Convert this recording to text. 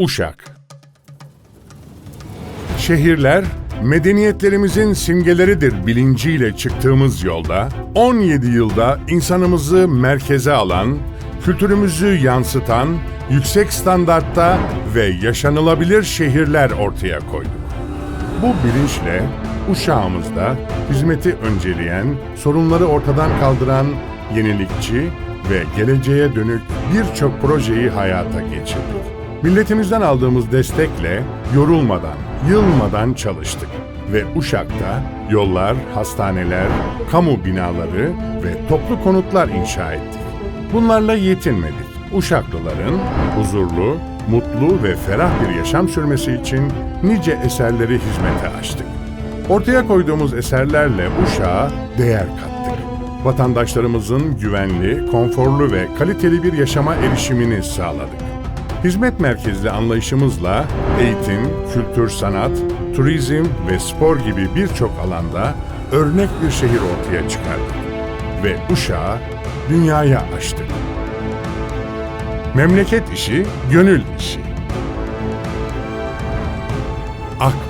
Uşak Şehirler, medeniyetlerimizin simgeleridir bilinciyle çıktığımız yolda, 17 yılda insanımızı merkeze alan, kültürümüzü yansıtan, yüksek standartta ve yaşanılabilir şehirler ortaya koyduk. Bu bilinçle Uşağımızda hizmeti önceleyen, sorunları ortadan kaldıran, yenilikçi ve geleceğe dönük birçok projeyi hayata geçirdik. Milletimizden aldığımız destekle yorulmadan, yılmadan çalıştık ve Uşak'ta yollar, hastaneler, kamu binaları ve toplu konutlar inşa ettik. Bunlarla yetinmedik. Uşaklıların huzurlu, mutlu ve ferah bir yaşam sürmesi için nice eserleri hizmete açtık. Ortaya koyduğumuz eserlerle Uşak'a değer kattık. Vatandaşlarımızın güvenli, konforlu ve kaliteli bir yaşama erişimini sağladık. Hizmet merkezli anlayışımızla eğitim, kültür sanat, turizm ve spor gibi birçok alanda örnek bir şehir ortaya çıkardık. Ve Uşak'ı dünyaya açtık. Memleket işi, gönül işi. AK Parti